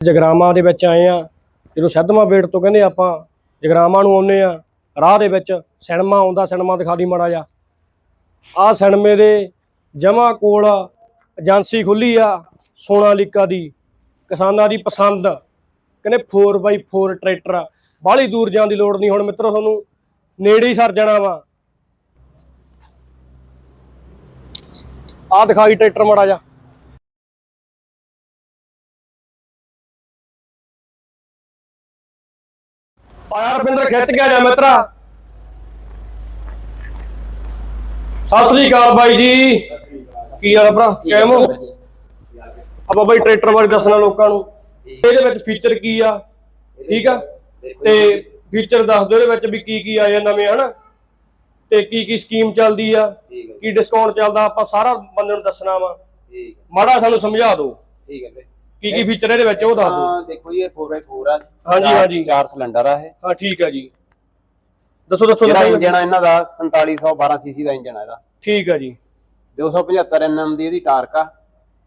ਜਗਰਾਵਾਂ ਦੇ ਵਿੱਚ ਆਏ ਆ। ਜਦੋਂ ਸੱਧਵਾਂ ਬੇੜ ਤੋਂ ਕਹਿੰਦੇ ਆਪਾਂ ਜਗਰਾਵਾਂ ਨੂੰ ਆਉਨੇ ਆ, ਰਾਹ ਦੇ ਵਿੱਚ ਸਿਨੇਮਾ ਆਉਂਦਾ, ਸਿਨੇਮਾ ਦਿਖਾ ਦੀ ਮਾੜਾ ਜਾ ਆ ਸਿਨੇਮੇ ਦੇ ਜਮਾ ਕੋਲ ਏਜੰਸੀ ਖੁੱਲੀ ਆ ਸੋਨਾਲੀਕਾ ਦੀ, ਕਿਸਾਨਾਂ ਦੀ ਪਸੰਦ। ਕਹਿੰਦੇ 4x4 ਟਰੈਕਟਰ ਬਾਹਲੀ ਦੂਰ ਜਾਣ ਦੀ ਲੋੜ ਨਹੀਂ। ਹੁਣ ਮਿੱਤਰੋ, ਤੁਹਾਨੂੰ ਨੇੜੇ ਹੀ ਸਰ ਜਾਣਾ ਵਾ। ਆ ਦਿਖਾਈ ਟਰੈਕਟਰ ਮਾੜਾ ਜਾ ਆਇਆ ਰਵਿੰਦਰ ਖਿੱਚ ਗਿਆ ਜਾ ਮਿੱਤਰਾ। ਸਤਿ ਸ੍ਰੀ ਅਕਾਲ ਬਾਈ ਜੀ। ਕੀ ਹਾਲ ਆ ਭਰਾ? ਕਿਵੇਂ ਹੋ? ਆਪਾਂ ਬਾਈ ਟਰੈਕਟਰ ਬਾਰੇ ਦੱਸਣਾ ਲੋਕਾਂ ਨੂੰ। ਇਹਦੇ ਵਿੱਚ ਫੀਚਰ ਕੀ ਆ? ਠੀਕ ਆ? ਤੇ ਫੀਚਰ ਦੱਸ ਦਿਓ ਇਹਦੇ ਵਿੱਚ ਵੀ ਕੀ ਕੀ ਆਏ ਨਵੇਂ ਹਨਾ? ਤੇ ਕੀ ਕੀ ਸਕੀਮ ਚੱਲਦੀ ਆ? ਕੀ ਡਿਸਕਾਊਂਟ ਚੱਲਦਾ? ਆਪਾਂ ਸਾਰਾ ਬੰਦੇ ਨੂੰ ਦੱਸਣਾ ਵਾ। ਮਾੜਾ ਸਾਨੂੰ ਸਮਝਾ ਦਿਓ। ਠੀਕ ਹੈ ਕੀ ਕੀ ਫੀਚਰ ਇਹਦੇ ਵਿੱਚ ਉਹ ਦੱਸ ਦਿਓ। ਹਾਂ ਦੇਖੋ ਜੀ ਇਹ 4x4 ਆ ਹਾਂਜੀ, ਹਾਂਜੀ। ਚਾਰ ਸਿਲੰਡਰ ਆ ਇਹ। ਹਾਂ ਠੀਕ ਆ ਜੀ। ਦੱਸੋ ਦੱਸੋ ਜਿਹੜਾ ਦੱਸੋ। ਇੰਜਨ ਆ ਇਹਨਾਂ ਦਾ 4712 ਸੀਸੀ ਦਾ ਇੰਜਨ ਆ ਇਹਦਾ। ਠੀਕ ਆ ਜੀ। 275 ਐਨਐਮ ਦੀ ਇਹਦੀ ਟਾਰਕ ਆ।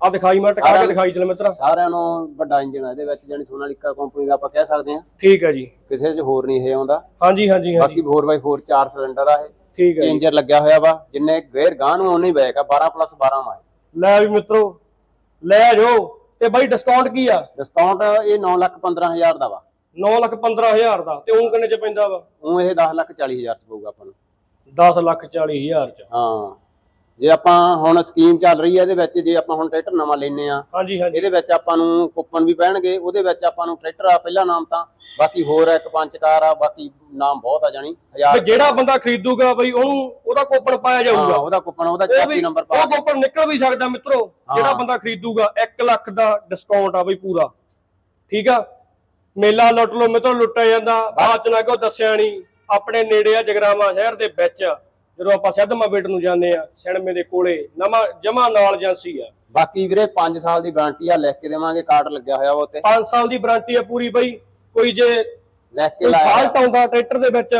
ਆ ਦਿਖਾਈ ਮੈਂ ਟਕਾ ਕੇ ਦਿਖਾਈ ਚਲ ਮਿੱਤਰਾ। ਸਾਰਿਆਂ ਨੂੰ ਵੱਡਾ ਇੰਜਨ ਆ ਇਹਦੇ ਵਿੱਚ ਜਾਨੀ ਸੋਨਾਲੀਕਾ ਕੰਪਨੀ ਦਾ ਆਪਾਂ ਕਹਿ ਸਕਦੇ ਆ ਠੀਕ ਆ ਜੀ। ਕਿਸੇ 'ਚ ਹੋਰ ਨਹੀਂ ਇਹ ਆਉਂਦਾ। ਹਾਂਜੀ ਹਾਂਜੀ ਹਾਂਜੀ। ਬਾਕੀ 4x4 ਚਾਰ ਸਿਲੰਡਰ ਆ ਇਹ। ਠੀਕ ਆ ਜੀ। ਚੇਂਜਰ ਲੱਗਿਆ ਹੋਇਆ ਵਾ ਜਿੰਨੇ ਗੇਅਰ ਗਾਂ ਨੂੰ ਉਹਨੇ ਬੈਕ ਆ 12 ਪਲੱਸ 12 ਵਾ ਲੈ ਵੀ ਮਿੱਤਰੋ ਲੈ ਜਾਓ। ਤੇ ਬਾਈ ਡਿਸਕਾਊਂਟ ਕੀ ਆ? ਡਿਸਕਾਊਂਟ ਇਹ 9 ਲੱਖ 15000 ਦਾ ਵਾ। 9 ਲੱਖ 15000 ਦਾ ਤੇ ਉਹ ਕਿੰਨੇ ਚ ਪੈਂਦਾ ਵਾ? ਉਹ ਇਹ 10 ਲੱਖ 40000 ਚ ਪਊਗਾ ਆਪਾਂ ਨੂੰ। 10 ਲੱਖ 40000 ਚ। ਹਾਂ। ਜੇ ਆਪਾਂ ਹੁਣ ਸਕੀਮ ਚੱਲ ਰਹੀ ਹੈ ਇਹਦੇ ਵਿੱਚ ਜੇ ਆਪਾਂ ਹੁਣ ਟਰੈਕਟਰ ਨਵਾਂ ਲੈਨੇ ਆ ਹਾਂਜੀ ਹਾਂਜੀ। ਇਹਦੇ ਵਿੱਚ ਆਪਾਂ ਨੂੰ ਕੂਪਨ ਵੀ ਪੈਣਗੇ ਉਹਦੇ ਵਿੱਚ ਆਪਾਂ ਨੂੰ ਟਰੈਕਟਰ ਆ ਪਹਿਲਾ ਨਾਮ ਤਾਂ ਬਾਕੀ ਹੋਰ ਇੱਕ ਪੰਜ ਕਾਰ ਆ ਬਾਕੀ ਨਾਮ ਬਹੁਤ ਆ ਜਾਣੀ ਵੀ ਹਜ਼ਾਰ ਜਿਹੜਾ ਬੰਦਾ ਖਰੀਦੂਗਾ ਬਈ ਉਹਨੂੰ ਉਹਦਾ ਕੋਪਨ ਪਾਇਆ ਹਾਂ, ਜਾਊਗਾ। ਉਹਦਾ ਕੂਪਨ ਉਹਦਾ ਉਹ 84 ਵੀ ਨੰਬਰ ਪਾ ਉਹ ਕੋਪਨ ਨਿਕਲ ਵੀ ਸਕਦਾ ਮਿੱਤਰੋ ਜਿਹੜਾ ਹਾਂ। ਬੰਦਾ ਖਰੀਦੂਗਾ 1 ਲੱਖ ਦਾ ਡਿਸਕਾਊਂਟ ਆ ਬਈ ਪੂਰਾ। ਠੀਕ ਆ? ਮੇਲਾ ਲੁੱਟ ਲੋ ਮਿੱਤਰੋ ਲੁੱਟਿਆ ਜਾਂਦਾ ਬਾਅਦ ਚ ਨਾ ਕੋ ਦੱਸਿਆ ਨਹੀਂ ਆਪਣੇ ਨੇੜੇ ਆ ਜਗਰਾਵਾਂ ਸ਼ਹਿਰ ਦੇ ਵਿੱਚ। ਜਦੋਂ ਆਪਾਂ ਸਿੱਧਮਾ ਬੇਟ ਨੂੰ ਜਾਂਦੇ ਆ ਸਿਨੇਮੇ ਦੇ ਕੋਲੇ ਨਵਾਂ ਜਮਾ ਨਾਲ ਏਜੰਸੀ ਆ। ਬਾਕੀ ਵੀਰੇ 5 ਸਾਲ ਦੀ ਵਾਰੰਟੀ ਆ ਲਿਖ ਕੇ ਦੇਵਾਂਗੇ ਕਾਰਡ ਲੱਗਿਆ ਹੋਇਆ ਵਾ ਉੱਤੇ 5 ਸਾਲ ਦੀ ਵਾਰੰਟੀ ਆ ਪੂਰੀ ਬਈ ਕੋਈ ਜੇ ਲਿਖ ਕੇ ਲਾਇਆ ਫਾਲਟ ਆਉਂਦਾ ਟਰੈਕਟਰ ਦੇ ਵਿੱਚ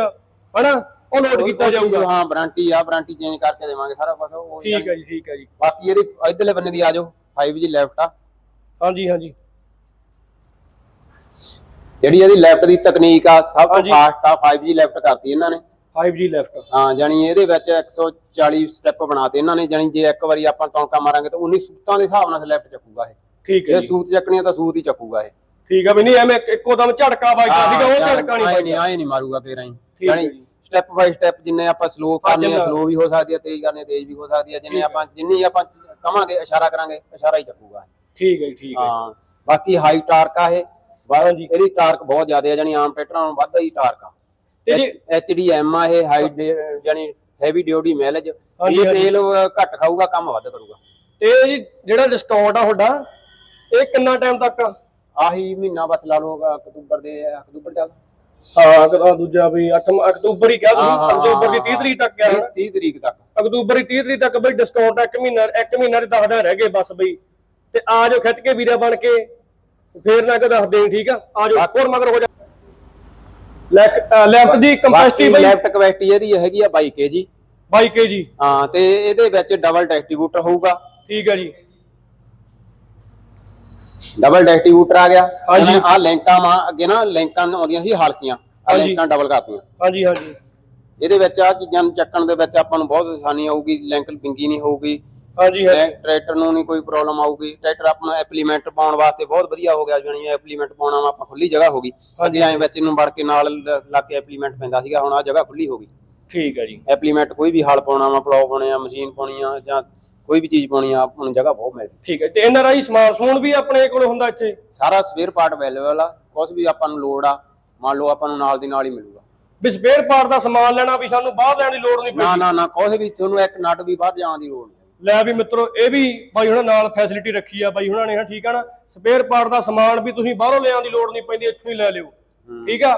ਹਨਾ ਉਹ ਲੋਡ ਕੀਤਾ ਜਾਊਗਾ। ਹਾਂ ਵਾਰੰਟੀ ਆ ਵਾਰੰਟੀ ਚੇਂਜ ਕਰਕੇ ਦੇਵਾਂਗੇ ਸਾਰਾ ਕੁਝ ਉਹ ਠੀਕ ਹੈ ਜੀ ਠੀਕ ਹੈ ਜੀ। ਬਾਕੀ ਇਹਦੀ ਇਧਰਲੇ ਬੰਨੇ ਦੀ ਆ ਜਾਓ 5G ਲੈਫਟ ਆ। ਹਾਂਜੀ ਹਾਂਜੀ। ਜਿਹੜੀ ਇਹਦੀ ਲੈਫਟ ਦੀ ਤਕਨੀਕ ਆ ਸਭ ਤੋਂ। ਫਾਸਟ ਆ 5G ਲੈਫਟ ਕਰਤੀ ਇਹਨਾਂ ਨੇ। 5G ਲੈਫਟ ਹਾਂ ਜਾਨੀ ਇਹਦੇ ਵਿੱਚ 140 ਸਟੈਪ ਬਣਾਤੇ ਇਹਨਾਂ ਨੇ ਜਾਨੀ ਜੇ ਇੱਕ ਵਾਰੀ ਆਪਾਂ ਟੌਂਕਾ ਮਾਰਾਂਗੇ ਤਾਂ 19 ਸੂਤਾਂ ਦੇ ਹਿਸਾਬ ਨਾਲ ਲੈਫਟ ਚੱਕੂਗਾ ਇਹ। ਠੀਕ ਹੈ ਜੇ ਜੀ। ਸੂਤ ਚੱਕਣੀ ਆ ਤਾਂ ਸੂਤ ਹੀ ਚੱਕੂਗਾ ਇਹ। ਠੀਕ ਹੈ ਵੀ ਨਹੀਂ ਐਵੇਂ ਇੱਕੋ ਦਮ ਝਟਕਾ ਵੱਜਦਾ ਸੀਗਾ ਉਹ ਝਟਕਾ ਨਹੀਂ ਆਏ ਵੱਜਦਾ। ਆਏ ਨਹੀਂ ਮਾਰੂਗਾ ਫੇਰ ਹੈ ਜਾਨੀ ਜੀ। ਸਟੈਪ ਬਾਈ ਸਟੈਪ ਜਿੰਨੇ ਆਪਾਂ ਸਲੋ ਕਰਨੀ ਆ ਸਲੋ ਵੀ ਹੋ ਸਕਦੀ ਆ ਤੇਜ਼ ਕਰਨੀ ਆ, ਤੇਜ਼ ਵੀ ਹੋ ਸਕਦੀ ਆ ਜਿੰਨੇ ਆਪਾਂ ਜਿੰਨੀ ਆਪਾਂ ਕਵਾਂਗੇ ਇਸ਼ਾਰਾ ਕਰਾਂਗੇ ਇਸ਼ਾਰਾ ਹੀ ਚੱਕੂਗਾ। ਠੀਕ ਹੈ ਜੀ, ਠੀਕ ਹੈ। ਹਾਂ ਬਾਕੀ ਹਾਈ ਟਾਰਕ ਆ ਇਹ। ਬਾ- ਹਾਂਜੀ। ਇਹਦੀ ਟਾਰਕ ਬਹੁਤ ਜ਼ਿਆਦਾ ਆ ਜਾਨੀ ਆਮ ਟਰੈਕਟਰਾਂ ਨਾਲੋਂ ਵੱਧ ਹੀ ਟਾਰਕ ਆ। ਤੇ ਜੀ ਐਚਡੀਐਮ ਆ ਇਹ ਹਾਈ ਜਾਨੀ ਹੈਵੀ ਡਿਊਟੀ ਮਾਈਲੇਜ ਹਾਂਜੀ, ਇਹ। ਤੇਲ ਘੱਟ ਖਾਊਗਾ ਕੰਮ ਵੱਧ ਕਰੂਗਾ ਤੇ ਜੀ ਜਿਹੜਾ ਡਿਸਕਾਊਂਟ ਆ ਤੁਹਾਡਾ ਇਹ ਕਿੰਨਾ ਟਾਈਮ ਤੱਕ? ਆਹੀ ਮਹੀਨਾ ਬਸ ਲਾ ਲਓ ਅਕਤੂਬਰ ਦੇ ਅਕਤੂਬਰ ਚੱਲ ਹਾਂ ਦੂਜਾ ਵੀ 8 ਅਕਤੂਬਰ ਹੀ ਕਿਹਾ ਤੁਸੀਂ ਅਕਤੂਬਰ ਦੀ 30 ਹਾਂ, ਤਰੀਕ ਤੱਕ ਕਿਹਾ ਤੀਹ- ਹੋਣਾ। ਤੀਹ ਤਰੀਕ ਤੱਕ ਅਕਤੂਬਰ ਦੀ 30 ਤਰੀਕ ਤੱਕ ਬਈ ਡਿਸਕਾਊਂਟ ਆ ਇੱਕ ਮਹੀਨਾ ਇੱਕ ਮਹੀਨਾ ਦੇ 10 ਦਿਨ ਰਹਿ ਗਏ ਬਸ ਬਈ ਤੇ ਆ ਜਾਓ ਖਿੱਚ ਕੇ ਵੀਰਾ ਬਣ ਕੇ ਫੇਰ ਨਾ ਕਿ ਦੱਸ ਦੇਣ ਠੀਕ ਆ ਆ ਜਾਓ ਹੋਰ ਮਗਰ ਹੋ ਜਾ ਲੈਫਟ ਦੀ ਕੰਪੈਸਿਟੀ ਬਈ ਲੈਫਟ ਕਵੈਸਟੀ ਇਹਦੀ ਹੈਗੀ ਆ 22 ਕੇਜੀ 22 ਕੇਜੀ ਹਾਂ ਤੇ ਇਹਦੇ ਵਿੱਚ ਡਬਲ ਡਿਸਟ੍ਰੀਬਿਊਟਰ ਹੋਊਗਾ। ਠੀਕ ਆ ਜੀ। ਡਬਲ ਡਿਸਟ੍ਰੀਬਿਊਟਰ ਆ ਗਿਆ। ਹਾਂਜੀ। ਆ ਲਿੰਕਾਂ ਮਾ ਅੱਗੇ ਨਾ ਲਿੰਕਾਂ ਆਉਂਦੀਆਂ ਸੀ ਹਲਕੀਆਂ। ਆ। ਲਿੰਕਾਂ ਡਬਲ ਕਰਤੀਆਂ। ਹਾਂਜੀ ਹਾਂਜੀ। ਇਹਦੇ ਵਿੱਚ ਆ ਚੀਜ਼ਾਂ ਨੂੰ ਚੱਕਣ ਦੇ ਵਿੱਚ ਆਪਾਂ ਨੂੰ ਬਹੁਤ ਆਸਾਨੀ ਆਊਗੀ ਲਿੰਕ ਪਿੰਗੀ ਨਹੀਂ ਹੋਊਗੀ। ਹਾਂਜੀ ਟਰੈ- ਟਰੈਕਟਰ ਨੂੰ ਨਹੀਂ ਕੋਈ ਪ੍ਰੋਬਲਮ ਆਊਗੀ। ਟਰੈਕਟਰ ਆਪਣਾ ਐਪਲੀਮੈਂਟ ਪਾਉਣ ਵਾਸਤੇ ਬਹੁਤ ਵਧੀਆ ਹੋ ਗਿਆ ਜਾਨੀ ਐਪਲੀਮੈਂਟ ਪਾਉਣਾ ਵਾ ਆਪਾਂ ਖੁੱਲੀ ਜਗ੍ਹਾ ਹੋ ਗਈ। ਅੱਗੇ ਐਂ ਵਿੱਚ ਨੂੰ ਵੜ ਕੇ ਨਾਲ ਲ- ਕੇ ਐਪਲੀਮੈਂਟ ਪੈਂਦਾ ਸੀਗਾ ਹੁਣ ਆ ਜਗ੍ਹਾ ਖੁੱਲੀ ਹੋ ਗਈ। ਠੀਕ ਆ ਜੀ। ਐਪਲੀਮੈਂਟ ਕੋਈ ਵੀ ਹਲ ਪਾਉਣਾ ਵਾ ਪਲਾਉ ਪਾਉਣੇ ਆ ਮਸ਼ੀਨ ਪਾਉਣੀ ਆ ਜਾਂ ਕੋਈ ਵੀ ਚੀਜ਼ ਪਾਉਣੀ ਆ ਆਪਾਂ ਨੂੰ ਜਗ੍ਹਾ ਬਹੁਤ ਮਿਲਦੀ। ਠੀਕ ਹੈ ਤੇ ਇਹਨਾਂ ਰਾਹੀਂ ਸਮਾਨ ਸਮੂਨ ਵੀ ਆਪਣੇ ਕੋਲ ਹੁੰਦਾ ਇੱਥੇ? ਸਾਰਾ ਸਪੇਅਰ ਪਾਰਟ ਅਵੇਲੇਬਲ ਆ ਕੁਝ ਵੀ ਆਪਾਂ ਨੂੰ ਲੋੜ ਆ ਮੰਨ ਲਓ ਆਪਾਂ ਨੂੰ ਨਾਲ ਦੀ ਨਾਲ ਹੀ ਮਿਲੂਗਾ। ਵੀ ਸਪੇਅਰ ਪਾਰਟ ਦਾ ਸਮਾਨ ਲੈਣਾ ਵੀ ਸਾਨੂੰ ਬਾਹਰ ਲੈਣ ਦੀ ਲੋੜ ਨਹੀਂ ਨਾ ਪੈਂਦੀ। ਨਾ ਨਾ ਕੁਝ ਵੀ ਤੁਹਾਨੂੰ ਇੱਕ ਨਟ ਵੀ ਬਾਹਰ ਜਾਣ ਦੀ ਲੋੜ ਨਹੀਂ। ਲੈ ਵੀ ਮਿੱਤਰੋ ਇਹ ਵੀ ਬਾਈ ਹੁਣਾਂ ਨਾਲ ਫੈਸਿਲਿਟੀ ਰੱਖੀ ਆ ਬਾਈ ਹੁਣਾਂ ਨੇ ਹਾਂ ਠੀਕ ਆ ਨਾ ਸਪੇਅਰ ਪਾਰਟ ਦਾ ਸਮਾਨ ਵੀ ਤੁਸੀਂ ਬਾਹਰੋਂ ਲਿਆਉਣ ਦੀ ਲੋੜ ਨਹੀਂ ਪੈਂਦੀ ਇੱਥੋਂ ਹੀ ਲੈ ਲਿਓ। ਠੀਕ ਆ?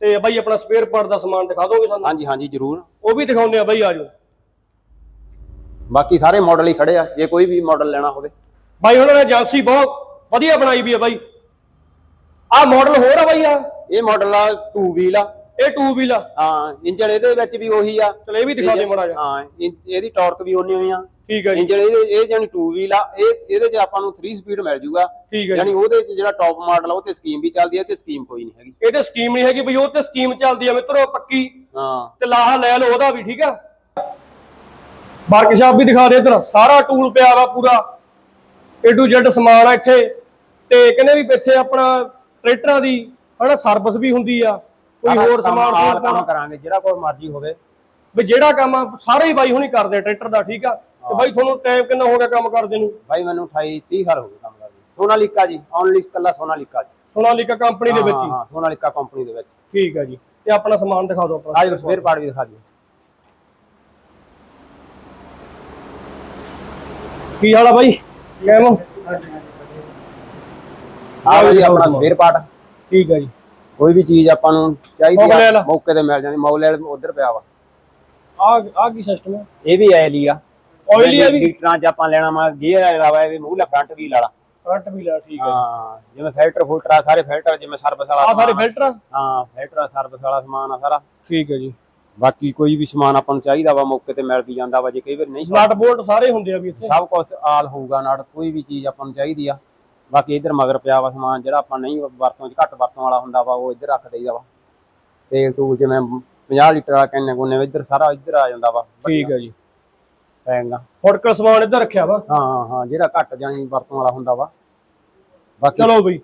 ਤੇ ਬਾਈ ਆਪਣਾ ਸਪੇਅਰ ਪਾਰਟ ਦਾ ਸਮਾਨ ਦਿਖਾ ਦੋਗੇ ਸਾਨੂੰ? ਹਾਂਜੀ ਹਾਂਜੀ ਜ਼ਰੂਰ। ਉਹ ਵੀ ਦਿਖਾਉਂਦੇ ਆ ਬਾਈ ਆਜੋ ਬਾਕੀ ਸਾਰੇ ਮਾਡਲ ਹੀ ਖੜੇ ਆ ਜੇ ਕੋਈ ਵੀ ਮਾਡਲ ਲੈਣਾ ਹੋਵੇ। ਬਾਈ ਹੁਣਾਂ ਨੇ ਏਜੰਸੀ ਬਹੁਤ ਵਧੀਆ ਬਣਾਈ ਵੀ ਆ ਬਾਈ। ਆਹ ਮਾਡਲ ਹੋਰ ਆ ਬਾਈ ਆ ਇਹ ਮਾਡਲ ਆ 2 ਵੀਲ ਆ। ਇਹ 2 ਵੀਲ ਆ। ਹਾਂ ਇੰਜਨ ਇਹਦੇ ਵਿੱਚ ਵੀ ਉਹੀ ਆ। ਚਲ ਇਹ ਵੀ ਦਿਖਾ ਦੇ ਮਾੜਾ ਜਿਹਾ। ਹਾਂ ਇਹਦੀ ਟਾਰਕ ਵੀ ਉਨੀ ਹੋਈ ਆ। ਠੀਕ ਹੈ ਜੀ। ਇੰਜਨ ਇਹ ਇਹ ਜਾਨੀ 2 ਵੀਲ ਆ। ਇਹ ਇਹਦੇ 'ਚ ਆਪਾਂ ਨੂੰ 3 ਸਪੀਡ ਮਿਲ ਜੂਗਾ। ਠੀਕ ਹੈ ਜੀ। ਯਾਨੀ ਉਹਦੇ 'ਚ ਜਿਹੜਾ ਟੌਪ ਮਾਡਲ ਆ ਉਹ ਤੇ ਸਕੀਮ ਵੀ ਚੱਲਦੀ ਹੈ ਤੇ ਸਕੀਮ ਕੋਈ ਨਹੀਂ ਹੈਗੀ। ਇਹ ਤੇ ਸਕੀਮ ਨਹੀਂ ਹੈਗੀ ਬਈ ਉਹ ਤੇ ਸਕੀਮ ਚੱਲਦੀ ਆ ਮਿੱਤਰੋ ਪੱਕੀ। ਹਾਂ। ਤੇ ਲਾਹਾ ਲੈ ਲਓ ਉਹਦਾ ਵੀ ਠੀਕ ਆ। ਵਰਕਸ਼ਾਪ ਵੀ ਦਿਖਾ ਦੇ ਇਧਰ। ਸਾਰਾ ਟੂਲ ਪਿਆ ਵਾ ਪੂਰਾ। A to Z ਸਮਾਨ ਆ ਇੱਥੇ। ਤੇ ਕਹਿੰਦੇ ਵੀ ਇੱਥੇ ਆਪਣਾ ਟਰੈਕਟਰਾਂ ਦੀ ਹਨਾ ਸਰਵਿਸ ਵੀ ਹੁੰਦੀ ਆ। ਕੋਈ ਹੋਰ ਸਮਾਨ ਹੋਰ ਕੰਮ ਕਰਾਂਗੇ ਜਿਹੜਾ ਕੋਈ ਮਰਜ਼ੀ ਹੋਵੇ। ਵੀ ਜਿਹੜਾ ਕੰਮ ਆ, ਸਾਰੇ ਹੀ ਬਾਈ ਹੁਣੀ ਕਰਦੇ ਆ ਟਰੈਕਟਰ ਦਾ ਠੀਕ ਆ? ਤੇ ਬਾਈ ਤੁਹਾਨੂੰ ਟਾਈਮ ਕਿੰਨਾ ਹੋ ਗਿਆ ਕੰਮ ਕਰਦੇ ਨੂੰ? ਭਾਈ ਮੈਨੂੰ 28 30 ਸਾਲ ਹੋ ਗਏ ਕੰਮ ਕਰਦੇ ਸੋਨਾਲੀਕਾ ਜੀ ਓਨਲੀ ਕੱਲਾ ਸੋਨਾਲੀਕਾ ਜੀ। ਸੋਨਾਲੀਕਾ ਕੰਪਨੀ ਦੇ ਵਿੱਚ ਹਾਂ ਹੀ? ਸੋਨਾਲੀਕਾ ਕੰਪਨੀ ਦੇ ਵਿੱਚ। ਠੀਕ ਆ ਜੀ। ਤੇ ਆਪਣਾ ਸਮਾਨ ਦਿਖਾ ਦਿਓ ਆਪਣਾ। ਆਜ ਸਵੇਰ ਪਾੜ ਵੀ ਦਿਖਾ ਦਿਓ। ਕੀ ਹਾਲ ਆ ਬਾਈ? ਕਿਵੇਂ ਆਹ ਜੀ ਆਪਣਾ ਸਵੇਰ ਪਾੜ ਠੀਕ ਆ ਜੀ। ਕੋਈ ਵੀ ਚੀਜ਼ ਆਪਾਂ ਨੂੰ ਚਾਹੀਦੀ ਆ ਮੌਕੇ ਤੇ ਮਿਲ ਜਾਂਦੀ ਮੌਬਿਲ ਉਧਰ ਪਿਆ ਵਾ। ਆ ਆ ਕੀ ਸਿਸਟਮ ਹੈ ਇਹ ਵੀ ਆਇਲੀ ਆ। ਆਇਲੀ ਆ ਵੀ? ਲੀਟਰਾਂ 'ਚ ਆਪਾਂ ਲੈਣਾ ਵਾ ਗੇਅਰ ਵਾਲਾ ਵਾ ਇਹ ਵੀ ਮੂਹਲਾ ਫਰੰਟ ਵੀਲ ਵਾਲਾ। ਫਰੰਟ ਵੀ ਲਾ ਠੀਕ ਆ। ਹਾਂ ਜਿਵੇਂ ਫਿਲਟਰ ਫੁਲਟਰ ਆ ਸਾਰੇ ਫਿਲਟਰ ਜਿਵੇਂ ਸਰਵਿਸ ਵਾਲਾ ਆ ਸਾਰੇ ਸਮਾਨ ਆ। ਫਿਲਟਰ ਹਾਂ ਫਿਲਟਰ ਸਰਵਿਸ ਵਾਲਾ ਸਮਾਨ ਆ ਸਾਰਾ। ਠੀਕ ਹੈ ਜੀ। ਬਾਕੀ ਕੋਈ ਵੀ ਸਮਾਨ ਆਪਾਂ ਨੂੰ ਚਾਹੀਦਾ ਵਾ ਮੌਕੇ ਤੇ ਮਿਲ ਵੀ ਜਾਂਦਾ ਵਾ ਜੇ ਕਈ ਵਾਰ ਨਹੀਂ ਨਟ ਬੋਲਟ ਸਾਰੇ ਹੁੰਦੇ ਆ ਵੀ ਇੱਥੇ। ਸਭ ਕੁਝ ਆਲ ਹੋਊਗਾ ਨਾਲ ਕੋਈ ਵੀ ਚੀਜ਼ ਆਪਾਂ ਨੂੰ ਚਾਹੀਦੀ ਆ। ਬਾਕੀ ਇਧਰ ਮਗਰ ਪਿਆ ਵਾ ਸਮਾਨ ਜਿਹੜਾ ਆਪਾਂ ਨਹੀਂ ਵਰਤੋਂ 'ਚ ਘੱਟ ਵਰਤੋਂ ਵਾਲਾ ਹੁੰਦਾ ਵਾ ਉਹ ਇੱਧਰ ਰੱਖ ਦੇਈਦਾ ਵਾ। ਤੇਲ ਤੂਲ ਜਿਵੇਂ 50 ਲੀਟਰ ਵਾਲਾ ਕੈਨੇ ਕੋਨੇ ਇੱਧਰ ਸਾਰਾ ਇੱਧਰ ਆ ਜਾਂਦਾ ਵਾ। ਠੀਕ ਹੈ ਜੀ। ਪੈਂਗਾ। ਫੁੱਟਕਲ ਸਮਾਨ ਇੱਧਰ ਰੱਖਿਆ ਵਾ। ਹਾਂ ਹਾਂ ਹਾਂ ਜਿਹੜਾ ਘੱਟ ਜਾਣੀ ਵਰਤੋਂ ਵਾਲਾ ਹੁੰਦਾ ਵਾ। ਬਾਕੀ ਚਲੋ ਬਈ।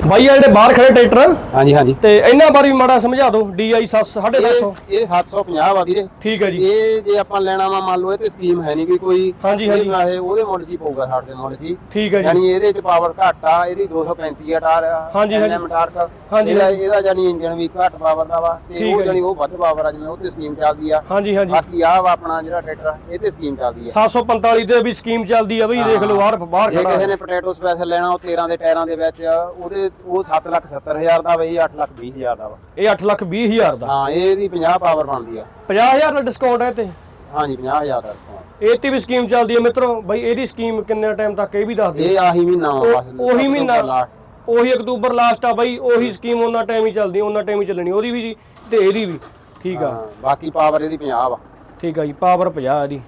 ਬਾਈ ਆ ਜਿਹੜੇ ਬਾਹਰ ਖੜੇ ਟਰੈਕਟਰ? ਹਾਂਜੀ ਹਾਂਜੀ। ਤੇ ਇਹਨਾਂ ਬਾਰੇ ਵੀ ਮਾੜਾ ਸਮਝਾ ਦਿਓ DI 750 ਇਹ ਇਹ 750 ਵਾ ਵੀਰੇ। ਠੀਕ ਹੈ ਜੀ। ਇਹ ਜੇ ਆਪਾਂ ਲੈਣਾ ਵਾ ਮੰਨ ਲਓ ਇਹ ਤੇ ਸਕੀਮ ਹੈ ਨਹੀਂ ਕਿ ਕੋਈ ਹਾਂਜੀ ਹਾਂਜੀ। ਇਹ ਉਹਦੇ ਮੁੱਲ ਜੀ ਪਊਗਾ ਸਾਡੇ ਮੁੱਲ ਜੀ ਠੀਕ ਹੈ ਜੀ। ਯਾਨੀ ਇਹਦੇ ਚ ਪਾਵਰ ਘੱਟ ਆ ਇਹਦੀ 235 ਟਾਰ ਆ ਹਾਂਜੀ, ਹਾਂਜੀ। NM ਟਾਰਕ ਹਾਂਜੀ, ਇਹਦਾ ਇਹਦਾ ਜਾਨੀ ਇੰਜਨ ਵੀ ਘੱਟ ਪਾਵਰ ਦਾ ਵਾ ਤੇ ਠੀਕ ਉਹ ਜਾਨੀ ਉਹ ਵੱਧ ਪਾਵਰ ਆ ਜਿਵੇਂ ਉਹ ਤੇ ਸਕੀਮ ਚੱਲਦੀ ਆ। ਹਾਂਜੀ ਹਾਂਜੀ। ਬਾਕੀ ਆ ਵਾ ਆਪਣਾ ਜਿਹੜਾ ਟਰੈਕਟਰ ਇਹ ਤੇ ਸਕੀਮ ਚੱਲਦੀ ਆ। 745 ਤੇ ਵੀ ਸਕੀਮ ਚੱਲਦੀ ਆ ਬਈ ਦੇਖ ਲਓ ਬਾਹਰ ਬਾਹਰ ਜੇ ਖੜਾ ਕਿਸੇ ਨੇ ਪੋਟੈਟੋ ਸਪੈਸ਼ਲ ਲੈਣਾ ਉਹ 13 ਦੇ ਟਾਇਰਾਂ ਦੇ ਵਿੱਚ ਉਹਦੇ ਉਹ 7 ਲੱਖ 70 ਹਜ਼ਾਰ ਦਾ ਵਾ ਇਹ 8 ਲੱਖ 20 ਹਜ਼ਾਰ ਦਾ ਵਾ। ਇਹ 8 ਲੱਖ 20 ਹਜ਼ਾਰ ਦਾ? ਹਾਂ ਇਹਦੀ 50 ਪਾਵਰ ਬਣਦੀ ਆ। 50000 ਦਾ ਡਿਸਕਾਊਂਟ ਹੈ ਤੇ? ਹਾਂਜੀ 50 ਹਜ਼ਾਰ ਦਾ discount। ਇਹ ਤੇ ਵੀ ਸਕੀਮ ਚੱਲਦੀ ਹੈ ਮਿੱਤਰੋ। ਬਈ ਇਹਦੀ ਸਕੀਮ ਕਿੰਨੇ ਟਾਈਮ ਤੱਕ ਇਹ ਵੀ ਦੱਸ ਦਿਓ। ਇਹ ਆਹੀ ਮਹੀਨਾ ਵਾ ਬਸ ਉਹੀ ਮਹੀਨਾ ਲਾਸਟ ਉਹੀ ਅਕਤੂਬਰ ਲਾਸਟ ਆ ਬਈ ਉਹੀ ਸਕੀਮ ਉਹਨਾਂ ਟਾਈਮ ਹੀ ਚੱਲਦੀ ਉਹਨਾਂ ਟਾਈਮ ਹੀ ਚੱਲਣੀ ਉਹਦੀ ਵੀ ਜੀ ਤੇ ਇਹਦੀ ਵੀ। ਠੀਕ ਆ। ਹਾਂ, ਬਾਕੀ ਪਾਵਰ ਇਹਦੀ 50 ਵਾ। ਠੀਕ ਆ ਜੀ ਪਾਵਰ 50 ਦੀ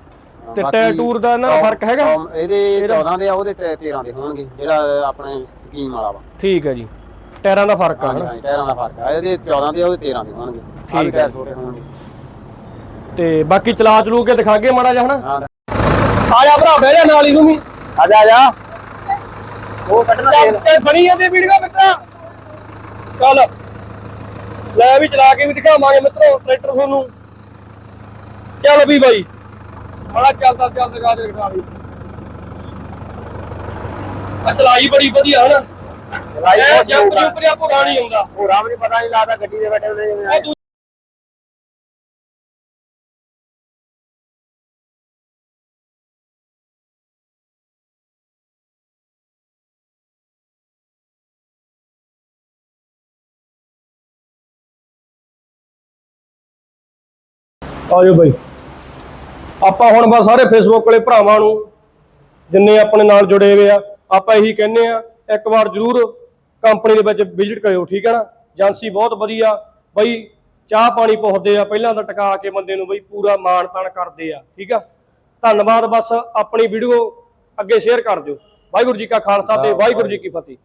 ਤੇ ਟਾਇਰ ਟੂਰ ਦਾ ਨਾ ਫ਼ਰਕ ਹੈਗਾ? ਇਹਦੇ 14 ਦੇ ਆ ਉਹਦੇ 13 ਦੇ ਹੋਣਗੇ ਜਿਹੜਾ ਆਪਣੇ ਸਕੀਮ ਵਾਲਾ ਵਾ। ਠੀਕ ਹੈ ਜੀ। ਟਾਇਰਾਂ ਦਾ ਫ਼ਰਕ ਆ ਟਾਇਰਾਂ ਦਾ ਫ਼ਰਕ ਆ। ਇਹਦੇ 14 ਦੇ ਆ, ਉਹਦੇ 13 ਦੇ ਹੋਣਗੇ। ਠੀਕ ਹੈ। ਟਾਇਰ ਛੋਟੇ ਹੋਣਗੇ। ਤੇ ਬਾਕੀ ਚਲਾ ਚਲੂ ਕੇ ਦਿਖਾਗੇ ਮਾੜਾ ਜਿਹਾ ਹਨਾ? ਹਾਂ। ਆ ਜਾ ਭਰਾ ਬਹਿ ਜਾ ਨਾਲ ਹੀ ਨੂੰ ਵੀ। ਆ ਜਾ ਆ ਜਾ। ਉਹ ਕੱਢਣਾ ਤੇ ਬਣੀ ਜਾਂਦੀ ਵੀਡੀਓ ਮਿੱਤਰਾ। ਚੱਲ। ਲੈ ਵੀ ਚਲਾ ਕੇ ਵੀ ਦਿਖਾਵਾਂਗੇ ਮਿੱਤਰੋ ਟਰੈਕਟਰ ਤੁਹਾਨੂੰ। ਚੱਲ ਵੀ ਬਾਈ। ਬੜਾ ਚੱਲਦਾ ਚੱਲਦਾ ਗਾ ਦੇ ਦਿਖਾ ਵੀ ਆ ਚਲਾਈ ਬੜੀ ਵਧੀਆ ਹਨਾ। ਚਲਾਈ ਇਹ ਬਹੁਤ ਜੰਪ ਹੋਊਗਾ। ਜੁਪਰੀਆ ਪੁਰਾਣੀ ਆਉਂਦਾ। ਉਹ ਰਾਮ ਨਹੀਂ ਪਤਾ ਨਹੀਂ ਲੱਗਦਾ ਗੱਡੀ ਦੇ ਬੈਠੇ ਹੁੰਦੇ ਜਿਵੇਂ ਉਹ ਦੂ- ਆਜੋ ਬਾਈ। ਆਪਾਂ ਹੁਣ ਬਸ ਸਾਰੇ ਫੇਸਬੁੱਕ ਵਾਲੇ ਭਰਾਵਾਂ ਨੂੰ ਜਿੰਨੇ ਆਪਣੇ ਨਾਲ ਜੁੜੇ ਹੋਏ ਆ, ਆਪਾਂ ਇਹੀ ਕਹਿੰਨੇ ਆ, ਇੱਕ ਵਾਰ ਜਰੂਰ ਕੰਪਨੀ ਦੇ ਵਿੱਚ ਵਿਜ਼ਿਟ ਕਰਿਓ, ਠੀਕ ਹੈ ਨਾ? ਏਜੰਸੀ ਬਹੁਤ ਵਧੀਆ, ਬਈ ਚਾਹ ਪਾਣੀ ਪਹੁੰਚਦੇ ਆ, ਪਹਿਲਾਂ ਤਾਂ ਟਿਕਾ ਕੇ ਬੰਦੇ ਨੂੰ ਬਈ ਪੂਰਾ ਮਾਣ ਤਾਣ ਕਰਦੇ ਆ, ਠੀਕ ਆ? ਧੰਨਵਾਦ ਬਸ, ਆਪਣੀ ਵੀਡੀਓ ਅੱਗੇ ਸ਼ੇਅਰ ਕਰ ਦਿਓ। ਵਾਹਿਗੁਰੂ ਜੀ ਕਾ ਖਾਲਸਾ ਤੇ ਵਾਹਿਗੁਰੂ ਜੀ ਕੀ ਫਤਿਹ।